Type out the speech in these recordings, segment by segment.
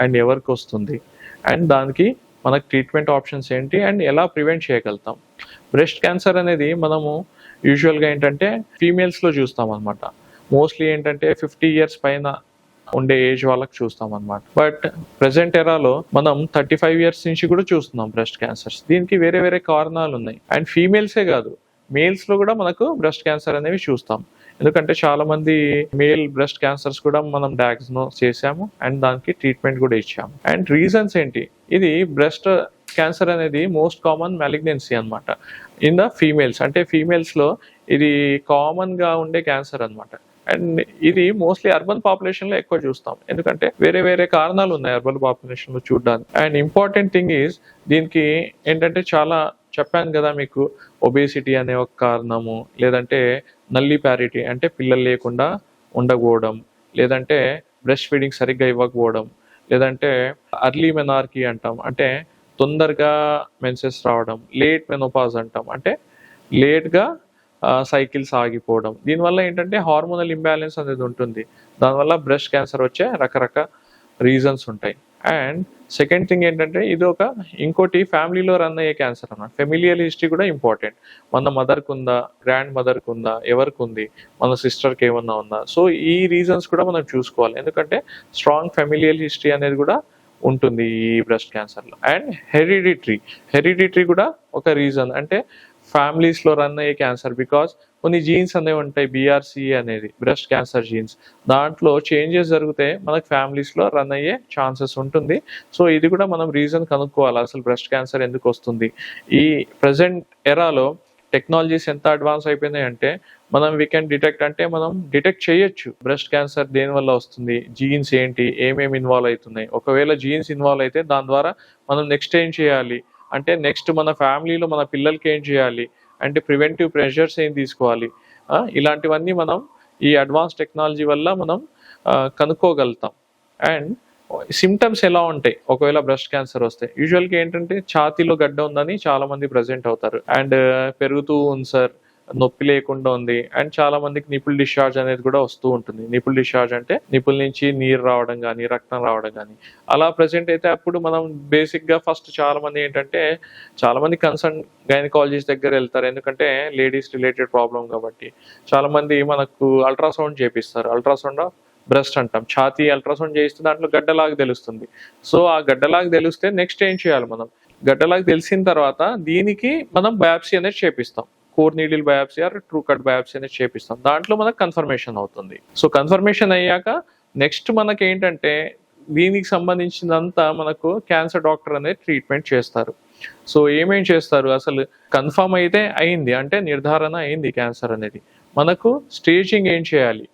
And ఎవరికి వస్తుంది? And దానికి మనకు ట్రీట్మెంట్ ఆప్షన్స్ ఏంటి? అండ్ ఎలా ప్రివెంట్ చేయగలుగుతాం? బ్రెస్ట్ క్యాన్సర్ అనేది మనము యూజువల్గా ఏంటంటే ఫీమేల్స్లో చూస్తాం అనమాట మోస్ట్లీ ఏంటంటే ఫిఫ్టీ ఇయర్స్ పైన ఉండే ఏజ్ వాళ్ళకి చూస్తాం అనమాట బట్ ప్రజెంట్ ఎరాలో మనం థర్టీ ఫైవ్ ఇయర్స్ నుంచి కూడా చూస్తున్నాం బ్రెస్ట్ క్యాన్సర్స్. దీనికి వేరే వేరే కారణాలు ఉన్నాయి. అండ్ ఫీమేల్సే కాదు మేల్స్లో కూడా మనకు బ్రెస్ట్ క్యాన్సర్ అనేవి చూస్తాం. ఎందుకంటే చాలా మంది మేల్ బ్రెస్ట్ క్యాన్సర్స్ కూడా మనం డయాగ్నోస్ చేసాము అండ్ దానికి ట్రీట్మెంట్ కూడా ఇచ్చాము. అండ్ రీజన్స్ ఏంటి? ఇది బ్రెస్ట్ క్యాన్సర్ అనేది మోస్ట్ కామన్ మెలిగ్నెన్సీ అనమాట ఇన్ ద ఫీమేల్స్ అంటే ఫీమేల్స్లో ఇది కామన్గా ఉండే క్యాన్సర్ అనమాట అండ్ ఇది మోస్ట్లీ అర్బన్ పాపులేషన్లో ఎక్కువ చూస్తాం. ఎందుకంటే వేరే వేరే కారణాలు ఉన్నాయి అర్బన్ పాపులేషన్లో చూడడానికి. అండ్ ఇంపార్టెంట్ థింగ్ ఈజ్ దీనికి ఏంటంటే చాలా చెప్పాను కదా మీకు ఒబేసిటీ అనే ఒక కారణము లేదంటే నల్లి ప్యారిటీ అంటే పిల్లలు లేకుండా ఉండకపోవడం లేదంటే బ్రెస్ట్ ఫీడింగ్ సరిగ్గా ఇవ్వకపోవడం లేదంటే అర్లీ మెనార్కీ అంటాం. అంటే తొందరగా మెన్సెస్ రావడం లేట్ మెనోపాజ్ అంటాం. అంటే లేట్గా సైకిల్స్ ఆగిపోవడం. దీనివల్ల ఏంటంటే హార్మోనల్ ఇంబ్యాలెన్స్ అనేది ఉంటుంది. దానివల్ల బ్రెస్ట్ క్యాన్సర్ వచ్చే రకరకాల రీజన్స్ ఉంటాయి. అండ్ సెకండ్ థింగ్ ఏంటంటే ఇది ఒక ఇంకోటి ఫ్యామిలీలో రన్ అయ్యే క్యాన్సర్ అన్నమాట ఫెమిలియల్ హిస్టరీ కూడా ఇంపార్టెంట్ మన మదర్కి ఉందా గ్రాండ్ మదర్కి ఉందా ఎవరికి ఉంది మన సిస్టర్కి ఏమన్నా ఉందా? సో ఈ రీజన్స్ కూడా మనం చూసుకోవాలి. ఎందుకంటే స్ట్రాంగ్ ఫెమిలియల్ హిస్టరీ అనేది కూడా ఉంటుంది ఈ బ్రెస్ట్ క్యాన్సర్లో అండ్ హెరిడిటరీ హెరిడిటరీ కూడా ఒక రీజన్ అంటే ఫ్యామిలీస్లో రన్ అయ్యే క్యాన్సర్ బికాస్ కొన్ని జీన్స్ అనేవి ఉంటాయి బీఆర్సీ అనేది బ్రెస్ట్ క్యాన్సర్ జీన్స్ దాంట్లో చేంజెస్ జరిగితే మనకు ఫ్యామిలీస్లో రన్ అయ్యే ఛాన్సెస్ ఉంటుంది. సో ఇది కూడా మనం రీజన్ కనుక్కోవాలి అసలు బ్రెస్ట్ క్యాన్సర్ ఎందుకు వస్తుంది? ఈ ప్రజెంట్ ఎరాలో టెక్నాలజీస్ ఎంత అడ్వాన్స్ అయిపోయినాయి అంటే మనం వీ కెన్ డిటెక్ట్ అంటే మనం డిటెక్ట్ చేయొచ్చు. బ్రెస్ట్ క్యాన్సర్ దేని వల్ల వస్తుంది? జీన్స్ ఏంటి? ఏమేమి ఇన్వాల్వ్ అవుతున్నాయి? ఒకవేళ జీన్స్ ఇన్వాల్వ్ అయితే దాని ద్వారా మనం నెక్స్ట్ ఏం చేయాలి? అంటే నెక్స్ట్ మన ఫ్యామిలీలో మన పిల్లలకి ఏం చేయాలి? అంటే ప్రివెంటివ్ ప్రెషర్స్ ఏం తీసుకోవాలి? ఇలాంటివన్నీ మనం ఈ అడ్వాన్స్ టెక్నాలజీ వల్ల మనం కనుక్కోగలుగుతాం. అండ్ సిమ్టమ్స్ ఎలా ఉంటాయి? ఒకవేళ బ్రెస్ట్ క్యాన్సర్ వస్తే. యూజువల్గా ఏంటంటే ఛాతీలో గడ్డ ఉందని చాలామంది ప్రజెంట్ అవుతారు. అండ్ పెరుగుతూ ఉంది సార్. నొప్పి లేకుండా ఉంది. అండ్ చాలా మందికి నిపుల్ డిశ్చార్జ్ అనేది కూడా వస్తూ ఉంటుంది. నిపుల్ డిశ్చార్జ్ అంటే నిపుల్ నుంచి నీరు రావడం కానీ రక్తం రావడం కానీ అలా ప్రెసెంట్ అయితే అప్పుడు మనం బేసిక్గా ఫస్ట్ చాలా మంది ఏంటంటే చాలా మంది కన్సర్న్ గైనకాలజిస్ట్ దగ్గర వెళ్తారు. ఎందుకంటే లేడీస్ రిలేటెడ్ ప్రాబ్లం కాబట్టి. చాలా మంది మనకు అల్ట్రాసౌండ్ చేపిస్తారు. అల్ట్రాసౌండ్ బ్రెస్ట్ అంటాం. ఛాతీ అల్ట్రాసౌండ్ చేయిస్తే దాంట్లో గడ్డలాగా తెలుస్తుంది. సో ఆ గడ్డలాగా తెలిస్తే నెక్స్ట్ ఏం చేయాలి మనం? గడ్డలాగా తెలిసిన తర్వాత దీనికి మనం బయాప్సీ అనేది చేపిస్తాం. Core needle biopsy or true cut biopsy అనేది చేపిస్తాం. దాంట్లో మనకు కన్ఫర్మేషన్ అవుతుంది. సో కన్ఫర్మేషన్ అయ్యాక నెక్స్ట్ మనకి ఏంటంటే దీనికి సంబంధించినంతా మనకు క్యాన్సర్ డాక్టర్ అనేది ట్రీట్మెంట్ చేస్తారు. సో ఏమేం చేస్తారు? అసలు కన్ఫర్మ్ అయితే అయింది. అంటే నిర్ధారణ అయింది క్యాన్సర్ అనేది. మనకు స్టేజింగ్ ఏం చేయాలి?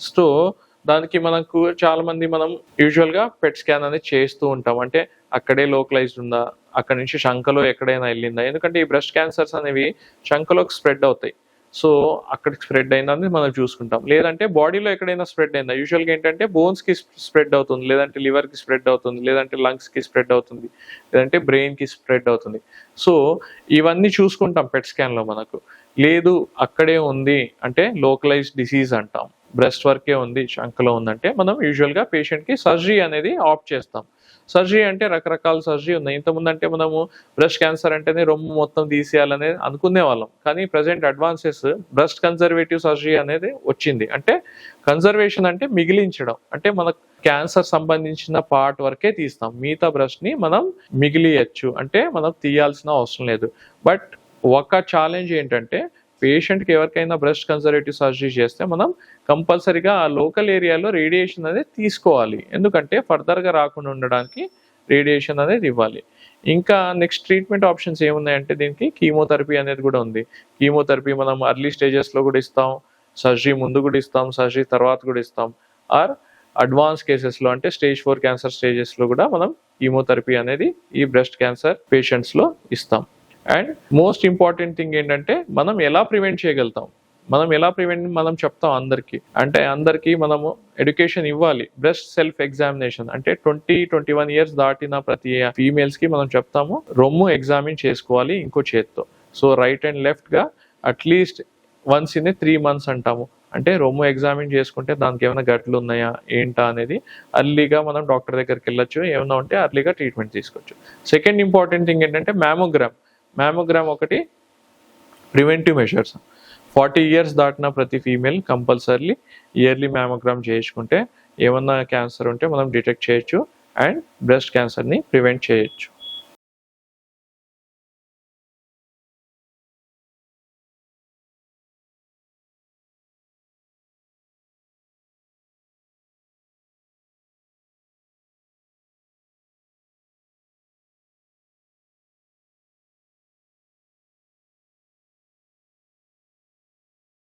సో దానికి మనకు చాలా మంది మనం యూజువల్గా పెట్ స్కాన్ అనేది చేస్తూ ఉంటాం. అంటే అక్కడే లోకలైజ్డ్ ఉందా? అక్కడ నుంచి శంకలో ఎక్కడైనా వెళ్ళిందా? ఎందుకంటే ఈ బ్రెస్ట్ క్యాన్సర్స్ అనేవి శంకలోకి స్ప్రెడ్ అవుతాయి. సో అక్కడికి స్ప్రెడ్ అయిందని మనం చూసుకుంటాం. లేదంటే బాడీలో ఎక్కడైనా స్ప్రెడ్ అయిందా? యూజువల్గా ఏంటంటే బోన్స్కి స్ప్రెడ్ అవుతుంది లేదంటే లివర్కి స్ప్రెడ్ అవుతుంది లేదంటే లంగ్స్కి స్ప్రెడ్ అవుతుంది లేదంటే బ్రెయిన్కి స్ప్రెడ్ అవుతుంది. సో ఇవన్నీ చూసుకుంటాం పెట్ స్కాన్లో మనకు. లేదు అక్కడే ఉంది అంటే లోకలైజ్ డిసీజ్ అంటాం. బ్రెస్ట్ వర్కే ఉంది శంకలో ఉందంటే మనం యూజువల్గా పేషెంట్కి సర్జరీ అనేది ఆప్ట్ చేస్తాం. సర్జరీ అంటే రకరకాల సర్జరీ ఉన్నాయి. ఇంతకుముందు అంటే మనము బ్రెస్ట్ క్యాన్సర్ అంటేనే రొమ్ము మొత్తం తీసేయాలనే అనుకునే వాళ్ళం కానీ present advances breast conservative surgery అనేది వచ్చింది. అంటే కన్జర్వేషన్ అంటే మిగిలించడం. అంటే మన క్యాన్సర్ సంబంధించిన పార్ట్ వరకే తీస్తాం. మిగతా బ్రెస్ట్ని మనం మిగిలియచ్చు. అంటే మనం తీయాల్సిన అవసరం లేదు. బట్ ఒక ఛాలెంజ్ ఏంటంటే పేషెంట్కి ఎవరికైనా బ్రెస్ట్ కన్జర్వేటివ్ సర్జరీ చేస్తే మనం కంపల్సరీగా ఆ లోకల్ ఏరియాలో రేడియేషన్ అనేది తీసుకోవాలి. ఎందుకంటే ఫర్దర్గా రాకుండా ఉండడానికి రేడియేషన్ అనేది ఇవ్వాలి. ఇంకా నెక్స్ట్ ట్రీట్మెంట్ ఆప్షన్స్ ఏమున్నాయంటే దీనికి కీమోథెరపీ అనేది కూడా ఉంది. కీమోథెరపీ మనం అర్లీ స్టేజెస్లో కూడా ఇస్తాం సర్జరీ ముందు కూడా ఇస్తాం సర్జరీ తర్వాత కూడా ఇస్తాం. ఆర్ అడ్వాన్స్ కేసెస్లో అంటే స్టేజ్ ఫోర్ క్యాన్సర్ స్టేజెస్లో కూడా మనం కీమోథెరపీ అనేది ఈ బ్రెస్ట్ క్యాన్సర్ పేషెంట్స్లో ఇస్తాం. అండ్ మోస్ట్ ఇంపార్టెంట్ థింగ్ ఏంటంటే మనం ఎలా ప్రివెంట్ చేయగలుగుతాం? మనం ఎలా ప్రివెంట్ మనం చెప్తాం అందరికీ. అంటే అందరికీ మనము ఎడ్యుకేషన్ ఇవ్వాలి. బ్రెస్ట్ సెల్ఫ్ ఎగ్జామినేషన్ అంటే ట్వంటీ ట్వంటీ వన్ ఇయర్స్ దాటిన ప్రతి ఫీమేల్స్కి మనం చెప్తాము రొమ్ము ఎగ్జామిన్ చేసుకోవాలి ఇంకో చేత్తో. So right and లెఫ్ట్గా at least once in three months అంటాము. అంటే రొమ్ము ఎగ్జామిన్ చేసుకుంటే దానికి ఏమైనా గట్లు ఉన్నాయా ఏంటా అనేది అర్లీగా మనం డాక్టర్ దగ్గరికి వెళ్ళొచ్చు. ఏమైనా ఉంటే అర్లీగా ట్రీట్మెంట్ తీసుకోవచ్చు. సెకండ్ ఇంపార్టెంట్ థింగ్ ఏంటంటే మ్యామోగ్రామ్ మ్యామోగ్రామ్ ఒకటి ప్రివెంటివ్ మెషర్స్ ఫార్టీ ఇయర్స్ దాటిన ప్రతి ఫీమేల్ కంపల్సరీ ఇయర్లీ మ్యామోగ్రామ్ చేయించుకుంటే ఏమన్నా క్యాన్సర్ ఉంటే మనం డిటెక్ట్ చేయొచ్చు. అండ్ బ్రెస్ట్ క్యాన్సర్ని ప్రివెంట్ చేయొచ్చు.